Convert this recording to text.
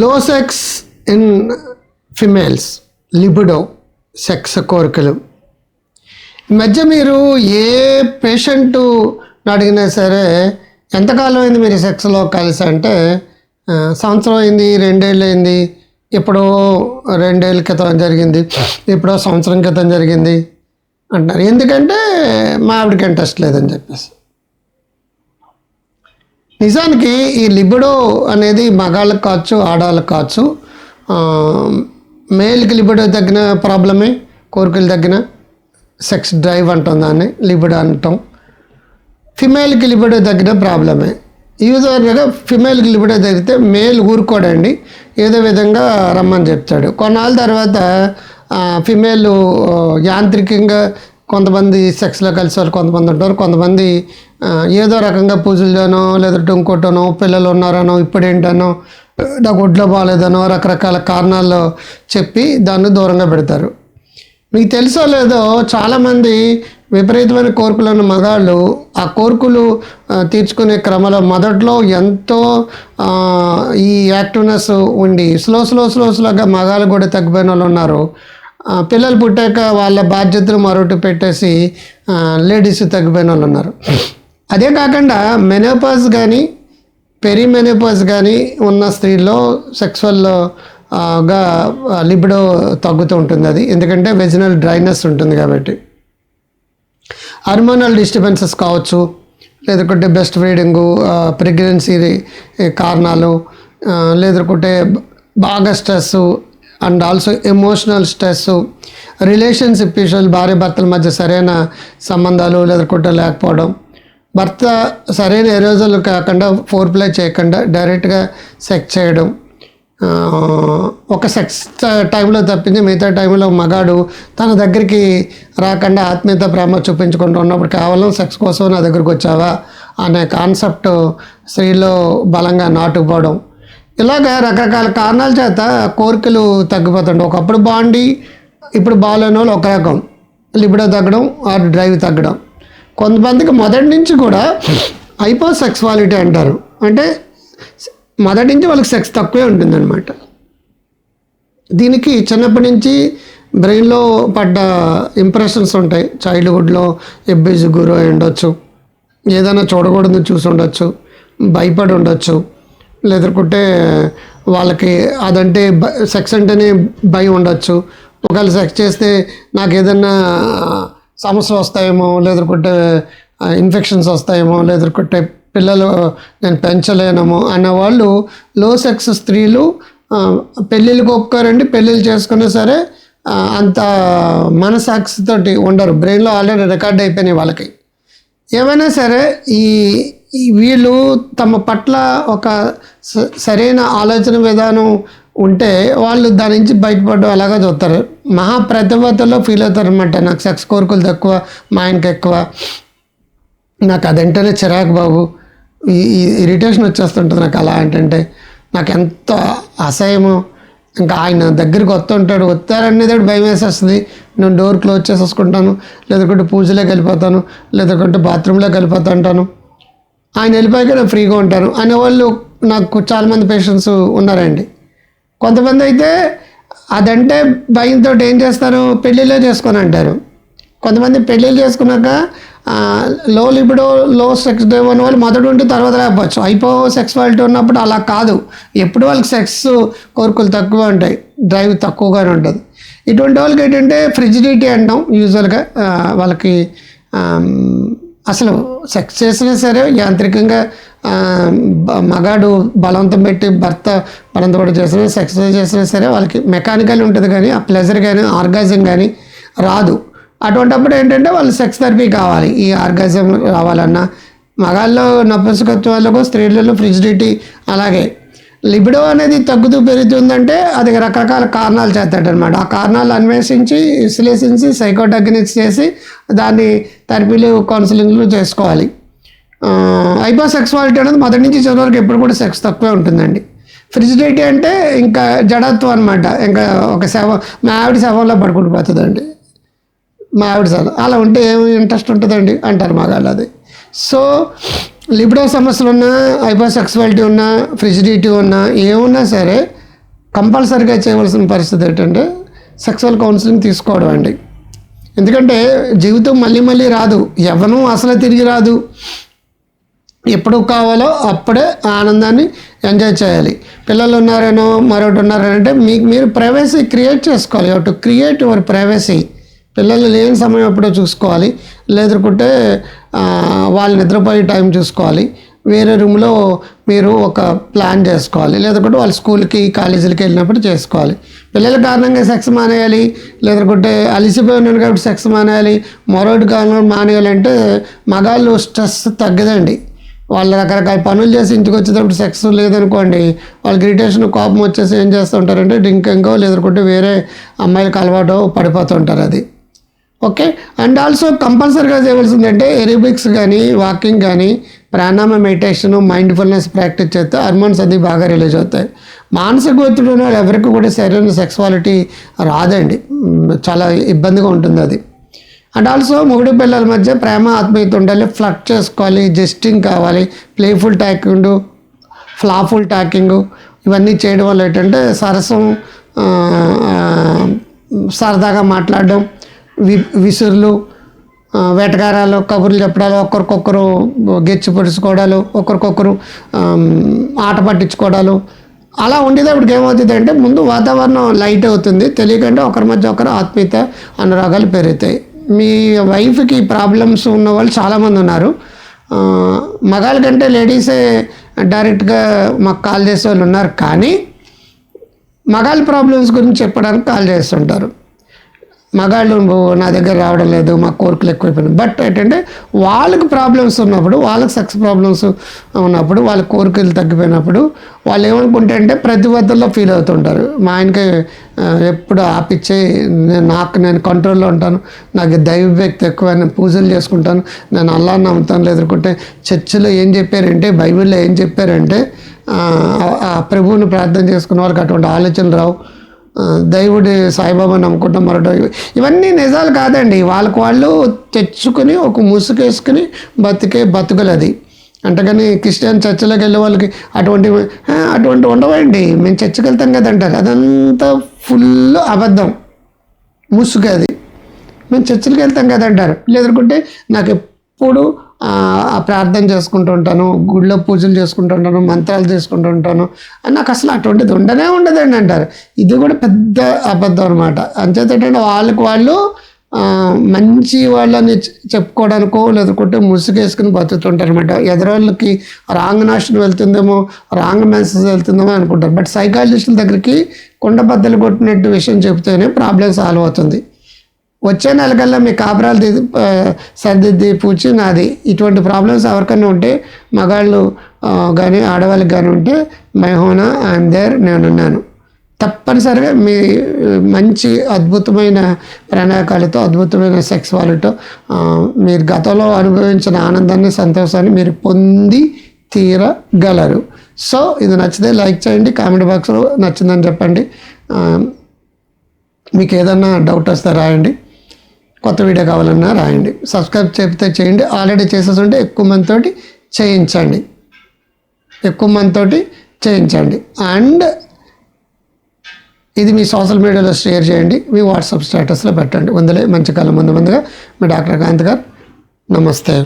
Low sex in females libido sex కోరికలు. ఈ మధ్య మీరు ఏ పేషెంట్ అడిగినా సరే ఎంతకాలం అయింది మీరు సెక్స్లో కలిసి అంటే సంవత్సరం అయింది రెండేళ్ళు అయింది ఎప్పుడో రెండేళ్ళ క్రితం జరిగింది ఎప్పుడో సంవత్సరం క్రితం జరిగింది అంటారు ఎందుకంటే మా ఆవిడకి ఇంట్రెస్ట్ లేదని చెప్పేసి. నిజానికి ఈ లిబిడో అనేది మగాళ్ళకి కావచ్చు ఆడవాళ్ళకి కావచ్చు మేల్కి లిబిడో తగ్గిన ప్రాబ్లమే కోరికలు తగ్గిన సెక్స్ డ్రైవ్ అంటాం దాన్ని లిబిడో అంటాం. ఫిమేల్కి లిబిడో తగ్గిన ప్రాబ్లమే. యూజర్గా ఫిమేల్కి లిబిడో తగ్గితే మేల్ ఊరుకోడండి ఏదో విధంగా రమ్మని చెప్తాడు. కొన్నాళ్ళ తర్వాత ఫిమేల్ యాంత్రికంగా కొంతమంది సెక్స్లో కలిసి వాళ్ళు కొంతమంది ఉంటారు కొంతమంది ఏదో రకంగా పూజల్లోనో లేదంటే ఇంకోటనో పిల్లలు ఉన్నారనో ఇప్పుడేంటనో నాకు ఒడ్లో బాగాలేదనో రకరకాల కారణాల్లో చెప్పి దాన్ని దూరంగా పెడతారు. మీకు తెలుసో లేదో చాలామంది విపరీతమైన కోరికలను మగాళ్ళు ఆ కోరికలు తీర్చుకునే క్రమంలో మొదట్లో ఎంతో ఈ యాక్టివ్నెస్ ఉండి స్లో స్లో స్లో స్లోగా మగాళ్ళు కూడా తగ్గిపోయిన వాళ్ళు ఉన్నారు. పిల్లలు పుట్టాక వాళ్ళ బాధ్యతలు మరొకటి పెట్టేసి లేడీస్ తగ్గిపోయిన వాళ్ళు ఉన్నారు. అదే కాకుండా మెనోపాజ్ కానీ పెరిమెనోపాజ్ కానీ ఉన్న స్త్రీల్లో సెక్సువల్గా లిబిడో తగ్గుతూ ఉంటుంది అది. ఎందుకంటే వెజినల్ డ్రైనెస్ ఉంటుంది కాబట్టి. హార్మోనల్ డిస్టర్బెన్సెస్ కావచ్చు లేదంటే బెస్ట్ బ్రీడింగు ప్రెగ్నెన్సీ కారణాలు లేదంటే బాగా stress and also emotional stress relationship ఇష్యూలు భార్య భర్తల మధ్య సరైన సంబంధాలు లేదంటే లేకపోవడం. భర్త సరైన ఎరోజల్ కాకుండా ఫోర్ ప్లే చేయకుండా డైరెక్ట్గా సెక్స్ చేయడం ఒక సెక్స్ టైంలో తప్పించి మిగతా టైంలో మగాడు తన దగ్గరికి రాకుండా ఆత్మీయత ప్రేమ చూపించుకుంటూ ఉన్నప్పుడు కేవలం సెక్స్ కోసం నా దగ్గరికి వచ్చావా అనే కాన్సెప్ట్ స్త్రీలో బలంగా నాటుకుపోవడం ఇలాగ రకరకాల కారణాల చేత కోరికలు తగ్గిపోతుండే ఒకప్పుడు బాండి ఇప్పుడు బాగాలేని వాళ్ళు ఒక రకం. లిబిడో తగ్గడం ఆర్ డ్రైవ్ తగ్గడం. కొంతమందికి మొదటి నుంచి కూడా హైపో సెక్సువాలిటీ అంటారు. అంటే మొదటి నుంచి వాళ్ళకి సెక్స్ తక్కువే ఉంటుందన్నమాట. దీనికి చిన్నప్పటి నుంచి బ్రెయిన్లో పడ్డ ఇంప్రెషన్స్ ఉంటాయి. చైల్డ్హుడ్లో ఎబ్బేజ్ గురు అయి ఉండొచ్చు. ఏదైనా చూడకూడదు చూసి ఉండొచ్చు. భయపడి ఉండొచ్చు. లేదంటే వాళ్ళకి అదంటే సెక్స్ అంటేనే భయం ఉండొచ్చు. ఒకవేళ సెక్స్ చేస్తే నాకు ఏదన్నా సమస్యలు వస్తాయేమో లేదంటే ఇన్ఫెక్షన్స్ వస్తాయేమో లేదంటే పిల్లలు నేను పెంచలేనేమో అనే వాళ్ళు లో సెక్స్ స్త్రీలు పెళ్ళిళ్ళకి ఒప్పుకోరండి. పెళ్ళిళ్ళు చేసుకున్నా సరే అంత మనసాక్షితోటి ఉండరు. బ్రెయిన్లో ఆల్రెడీ రికార్డ్ అయిపోయినాయి వాళ్ళకి. ఏమైనా సరే ఈ ఈ వీళ్ళు తమ పట్ల ఒక స- సరైన ఆలోచన విధానం ఉంటే వాళ్ళు దాని నుంచి బయటపడడం అలాగా చూస్తారు. మహా ప్రతిభతలో ఫీల్ అవుతారు అనమాట నాకు సెక్స్ కోరికలు తక్కువ మా ఆయనకి ఎక్కువ. నాకు అదంటేనే చిరాకు బాబు. ఈ ఇరిటేషన్ వచ్చేస్తుంటుంది నాకు అలా ఏంటంటే నాకు ఎంత అసహ్యము. ఇంకా ఆయన దగ్గరికి వస్తుంటాడు వస్తారనేది భయం వేసేస్తుంది. నేను డోర్ క్లోజ్ చేసేసుకుంటాను. లేదంటే పూజలోకి వెళ్ళిపోతాను. లేదంటే బాత్రూంలోకి వెళ్ళిపోతా ఉంటాను. ఆయన వెళ్ళిపోయాక నేను ఫ్రీగా ఉంటాను. అనేవాళ్ళు నాకు చాలామంది పేషెంట్స్ ఉన్నారండి. కొంతమంది అయితే అదంటే భయంతో ఏం చేస్తారు? పెళ్ళిళ్ళే చేసుకొని అంటారు. కొంతమంది పెళ్ళిళ్ళు చేసుకున్నాక లో లిబిడో లో సెక్స్ డ్రైవ్ ఉన్న వాళ్ళు మొదటి ఉంటే తర్వాత లేకపోవచ్చు అయిపో సెక్స్వాలిటీ ఉన్నప్పుడు అలా కాదు. ఎప్పుడు వాళ్ళకి సెక్స్ కోరికలు తక్కువ ఉంటాయి. డ్రైవ్ తక్కువగానే ఉంటుంది. ఇటువంటి వాళ్ళకి ఏంటంటే ఫ్రిజిడిటీ అంటాం యూజువల్గా. వాళ్ళకి అసలు సెక్స్ చేసినా సరే యాంత్రికంగా మగాడు బలవంతం పెట్టి భర్త బలవంతం పెట్టి చేసినా సెక్స్ చేసినా సరే వాళ్ళకి మెకానికల్ ఉంటుంది కానీ ఆ ప్లెజర్ కానీ ఆర్గాజం కానీ రాదు. అటువంటప్పుడు ఏంటంటే వాళ్ళు సెక్స్ థెరపీ కావాలి. ఈ ఆర్గాజం రావాలన్నా మగాళ్ళలో నపుంసకత్వాలకు స్త్రీలలో ఫ్రిజిడిటీ అలాగే. లిబిడో అనేది తగ్గుతూ పెరుగుతుందంటే అది రకరకాల కారణాలు చేస్తాడనమాట ఆ కారణాలు అన్వేషించి విశ్లేషించి సైకోటెక్నిక్స్ చేసి దాన్ని థెరపీలు కౌన్సిలింగ్లు చేసుకోవాలి. హైపో సెక్సువాలిటీ అనేది మొదటి నుంచి చివరి వరకు ఎప్పుడు కూడా సెక్స్ తక్కువే ఉంటుందండి. ఫ్రిజిడిటీ అంటే ఇంకా జడత్వం అనమాట ఇంకా ఒక శవం మా ఆవిడ శవంలో పడుకుంటూ పోతుందండి. మా ఆవిడ శవం. అలా ఉంటే ఏమి ఇంట్రెస్ట్ ఉంటుందండి? అంటారు మగాళ్ళు అది సో లిబిడో సమస్యలు ఉన్నా హైపోసెక్సువాలిటీ ఉన్నా ఫ్రిజిడిటీ ఉన్నా ఏమున్నా సరే కంపల్సరీగా చేయవలసిన పరిస్థితి ఏంటంటే సెక్సువల్ కౌన్సిలింగ్ తీసుకోవడం అండి. ఎందుకంటే జీవితం మళ్ళీ మళ్ళీ రాదు. ఎవరూ అసలు తిరిగి రాదు. ఎప్పుడు కావాలో అప్పుడే ఆ ఆనందాన్ని ఎంజాయ్ చేయాలి. పిల్లలు ఉన్నారేనో మరొకటి ఉన్నారని మీకు మీరు ప్రైవసీ క్రియేట్ చేసుకోవాలి. టు క్రియేట్ యువర్ ప్రైవసీ పిల్లలు లేని సమయం ఎప్పుడో చూసుకోవాలి. లేదనుకుంటే వాళ్ళు నిద్రపోయే టైం చూసుకోవాలి. వేరే రూమ్లో మీరు ఒక ప్లాన్ చేసుకోవాలి. లేదంటే వాళ్ళు స్కూల్కి కాలేజీలకి వెళ్ళినప్పుడు చేసుకోవాలి. పిల్లల కారణంగా సెక్స్ మానేయాలి. లేదంటే అలిసిపోయి ఉన్నాను కాబట్టి సెక్స్ మానేయాలి. మరొకటి కారణంగా మానేయాలంటే మగాళ్ళు స్ట్రెస్ తగ్గదండి. వాళ్ళు రకరకాల పనులు చేసి ఇంటికి వచ్చేటప్పుడు సెక్స్ లేదనుకోండి వాళ్ళకి ఇరిటేషన్ కోపం వచ్చేసి ఏం చేస్తుంటారంటే డ్రింక్ డ్రింకింగో లేదంటే వేరే అమ్మాయిలకు అలవాటు పడిపోతుంటారు అది. ఓకే? అండ్ ఆల్సో కంపల్సరీగా చేయవలసింది అంటే ఎరోబిక్స్ కానీ వాకింగ్ కానీ ప్రాణాయామ మెడిటేషన్ మైండ్ఫుల్నెస్ ప్రాక్టీస్ చేస్తే హార్మోన్స్ అది బాగా రిలీజ్ అవుతాయి. మానసిక ఒత్తిడి ఉన్న వాళ్ళు ఎవరికి కూడా శరీరం సెక్సువాలిటీ రాదండి. చాలా ఇబ్బందిగా ఉంటుంది అది. అండ్ ఆల్సో మొగుడు పిల్లల మధ్య ప్రేమ ఆత్మీయత ఉండాలి ఫ్లట్ చేసుకోవాలి జస్టింగ్ కావాలి ప్లేఫుల్ టాకింగ్ ఫ్లాఫుల్ టాకింగ్ ఇవన్నీ చేయడం వల్ల ఏంటంటే సరసం సరదాగా మాట్లాడడం వి విసురులు వేటగారాలు కబుర్లు చెప్పడాలు ఒకరికొకరు గెచ్చి పొడుచుకోవడాలు ఒకరికొకరు ఆట పట్టించుకోవడాలు. అలా ఉండేటప్పటికి ఏమవుతుంది అంటే ముందు వాతావరణం లైట్ అవుతుంది. తెలియకుండా ఒకరి మధ్య ఒకరు ఆత్మీయత అనురాగాలు పెరుగుతాయి. మీ వైఫ్కి ప్రాబ్లమ్స్ ఉన్న వాళ్ళు చాలామంది ఉన్నారు. మగాళ్ళ కంటే లేడీసే డైరెక్ట్గా మాకు కాల్ చేసే వాళ్ళు ఉన్నారు కానీ మగాళ్ళ ప్రాబ్లమ్స్ గురించి చెప్పడానికి కాల్ చేస్తుంటారు. మగాళ్ళు నా దగ్గర రావడం లేదు మా కోరికలు ఎక్కువైపోయినాయి. బట్ ఏంటంటే వాళ్ళకి ప్రాబ్లమ్స్ ఉన్నప్పుడు వాళ్ళకి సెక్స్ ప్రాబ్లమ్స్ ఉన్నప్పుడు వాళ్ళ కోరికలు తగ్గిపోయినప్పుడు వాళ్ళు ఏమనుకుంటే అంటే ప్రతిబద్ధల్లో ఫీల్ అవుతుంటారు. మా ఆయనకి ఎప్పుడు ఆపిచ్చే నేను నాకు నేను కంట్రోల్లో ఉంటాను. నాకు దైవ వ్యక్తి ఎక్కువ నేను పూజలు చేసుకుంటాను. నేను అల్లా నమ్ముతాను లేదంటే చర్చిలో ఏం చెప్పారంటే బైబిల్లో ఏం చెప్పారంటే ఆ, ప్రభువుని ప్రార్థన చేసుకున్న వాళ్ళకి అటువంటి ఆలోచనలు రావు. దైవుడి సాయిబాబా నమ్ముకుంటాం మరొకటి. ఇవి- ఇవన్నీ నిజాలు కాదండి. వాళ్ళకు వాళ్ళు తెచ్చుకుని ఒక ముసుకేసుకుని బతికే బతుకులు అది. అంతేగాని క్రిస్టియన్ చర్చిలోకి వెళ్ళే వాళ్ళకి అటువంటి అటువంటి ఉండవండి. మేము చర్చికి వెళ్తాం కదా అంటారు అదంతా ఫుల్ అబద్ధం. ముసుగు అది. మేము చర్చిలకు వెళ్తాం కదా అంటారు లేదనుకుంటే నాకు ఎప్పుడు ప్రార్థన చేసుకుంటూ ఉంటాను గుళ్ళో పూజలు చేసుకుంటూ ఉంటాను మంత్రాలు చేసుకుంటూ ఉంటాను. నాకు అసలు అటువంటిది ఉండనే ఉండదండి అంటారు. ఇది కూడా పెద్ద అబద్ధం అనమాట అంచేత ఏంటంటే వాళ్ళకి వాళ్ళు మంచి వాళ్ళని చెప్పుకోవడానికో లేదంటే ముసుగేసుకుని బతుకుతుంటారు అనమాట ఎదరోళ్ళకి రాంగ్ నాషన్ వెళ్తుందేమో రాంగ్ మెసేజ్ వెళ్తుందేమో అనుకుంటారు. బట్ సైకాలజిస్టుల దగ్గరికి కుండ బద్దలు కొట్టినట్టు విషయం చెప్తేనే ప్రాబ్లం సాల్వ్ అవుతుంది. వచ్చే నెల కల్లా మీ కాపురాలు తీ సర్దిద్ది పూచి నాది. ఇటువంటి ప్రాబ్లమ్స్ ఎవరికైనా ఉంటే మగాళ్ళు కానీ ఆడవాళ్ళకి కానీ ఉంటే మై హోనా ఐఎమ్ దేర్ నేనున్నాను. తప్పనిసరిగా మీ మంచి అద్భుతమైన ప్రణాళికలతో అద్భుతమైన సెక్స్ వాళ్ళతో మీరు గతంలో అనుభవించిన ఆనందాన్ని సంతోషాన్ని మీరు పొంది తీరగలరు. సో ఇది నచ్చితే లైక్ చేయండి కామెంట్ బాక్స్లో నచ్చిందని చెప్పండి. మీకు ఏదన్నా డౌట్ వస్తే రాయండి. కొత్త వీడియో కావాలన్నా రాయండి. సబ్స్క్రైబ్ చెప్తే చేయండి. ఆల్రెడీ చేసేసుంటే ఎక్కువ మందితోటి చేయించండి. ఎక్కువ మందితోటి చేయించండి. అండ్ ఇది మీ సోషల్ మీడియాలో షేర్ చేయండి. మీ వాట్సాప్ స్టేటస్లో పెట్టండి. ముందులే మంచి కాలం ముందు ముందుగా. మీ డాక్టర్ కాంత్ గారు నమస్తే.